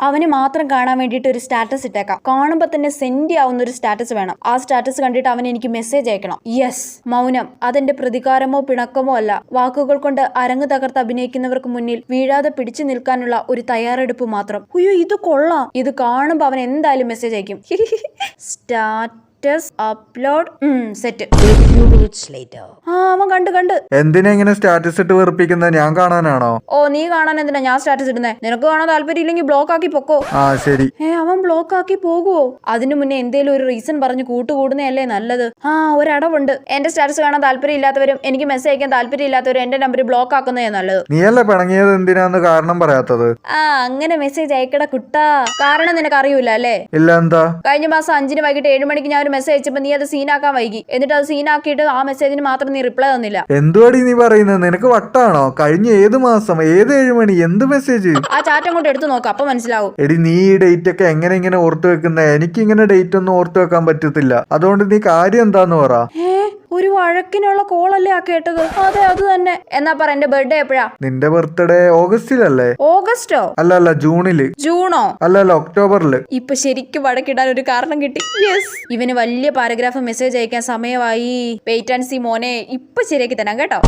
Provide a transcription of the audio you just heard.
അവന് മാത്രം കാണാൻ വേണ്ടിയിട്ട് ഒരു സ്റ്റാറ്റസ് ഇട്ടേക്കാം. കാണുമ്പോൾ തന്നെ സെൻഡ് ആവുന്ന ഒരു സ്റ്റാറ്റസ് വേണം. ആ സ്റ്റാറ്റസ് കണ്ടിട്ട് അവൻ എനിക്ക് മെസ്സേജ് അയക്കണം. യെസ് മൗനം. അതെന്റെ പ്രതികാരമോ പിണക്കമോ അല്ല. വാക്കുകൾ കൊണ്ട് അരങ്ങ് തകർത്ത് അഭിനയിക്കുന്നവർക്ക് മുന്നിൽ വീഴാതെ പിടിച്ചു നിൽക്കാനുള്ള ഒരു തയ്യാറെടുപ്പ് മാത്രം. അയ്യോ ഇത് കൊള്ളാം. ഇത് കാണുമ്പോൾ അവൻ എന്തായാലും മെസ്സേജ് അയക്കും. സ്റ്റാറ്റസ് അപ്ലോഡ് സെറ്റ് ആ അവൻ കണ്ട് കണ്ട്. എന്തിനാ ഇങ്ങനെ സ്റ്റാറ്റസ് ഇട്ട് വെറുപ്പിക്കുന്നത് ഞാൻ കാണാനാണോ? ഓ നീ കാണാൻ എന്തിനാ ഞാൻ സ്റ്റാറ്റസ് ഇടുന്നേ? നിനക്ക് കാണാൻ താല്പര്യം ഇല്ലെങ്കിൽ ബ്ലോക്ക് ആക്കി പൊക്കോ. ആ ശരി. ഏ അവൻ ബ്ലോക്ക് ആക്കി പോകുവോ? അതിനു മുന്നേ എന്തേലും ഒരു റീസൺ പറഞ്ഞ് കൂട്ടുകൂടുന്നതല്ലേ നല്ലത്. ആ ഒരടവുണ്ട്. എന്റെ സ്റ്റാറ്റസ് കാണാൻ താല്പര്യം ഇല്ലാത്തവരും എനിക്ക് മെസ്സേജ് അയക്കാൻ താല്പര്യം ഇല്ലാത്തവരും എന്റെ നമ്പർ ബ്ലോക്ക് ആക്കുന്നതേ നല്ലത്. നീയല്ലേ പിണങ്ങിയത്? എന്തിനാന്ന് കാരണം പറയാത്തത്? ആ അങ്ങനെ മെസ്സേജ് അയക്കട കുട്ടാ. കാരണം നിനക്ക് അറിയൂല അല്ലേ? ഇല്ല എന്താ? കഴിഞ്ഞ മാസം അഞ്ചിന് വൈകിട്ട് ഏഴ് മണിക്ക് ഞാൻ ഒരു മെസ്സേജ് അയച്ചപ്പോൾ നീ അത് സീനാക്കാൻ വൈകി. എന്നിട്ട് അത് സീനാക്കിയിട്ട് ആ മെസ്സേജിന് മാത്രം നീ റിപ്ലൈ തന്നില്ല. എന്തുവാടി നീ പറയുന്നത് നിനക്ക് വട്ടാണോ? കഴിഞ്ഞ ഏത് മാസം ഏത് ഏഴ് മണി എന്ത് മെസ്സേജ് ആ ചാറ്റ് അങ്ങോട്ട് എടുത്തു നോക്കാം അപ്പൊ മനസ്സിലാവും. എടി നീ ഈ ഡേറ്റ് ഒക്കെ എങ്ങനെ ഇങ്ങനെ ഓർത്തു വെക്കുന്ന? എനിക്ക് ഇങ്ങനെ ഡേറ്റ് ഒന്നും ഓർത്തു വെക്കാൻ പറ്റത്തില്ല. അതുകൊണ്ട് നീ കാര്യം എന്താന്ന് പറ. ഏ ഒരു വഴക്കിനുള്ള കോളല്ലേ ആ കേട്ടത്? അതെ അത് തന്നെ. എന്നാ പറ എന്റെ ബർത്ത്ഡേ എപ്പോഴാ? നിന്റെ ബർത്ത്ഡേ ഓഗസ്റ്റിലല്ലേ? ഓഗസ്റ്റോ? അല്ല അല്ല ജൂണിൽ. ജൂണോ? അല്ലല്ല അല്ല ഒക്ടോബറിൽ. ഇപ്പൊ ശരിക്കും വഴക്കിടാൻ ഒരു കാരണം കിട്ടി. യെസ് ഇവന് വലിയ പാരഗ്രാഫ് മെസ്സേജ് അയക്കാൻ സമയമായി. വെയിറ്റ് ആൻഡ് സി മോനെ. ഇപ്പൊ ശരിയാക്കി തരാം കേട്ടോ.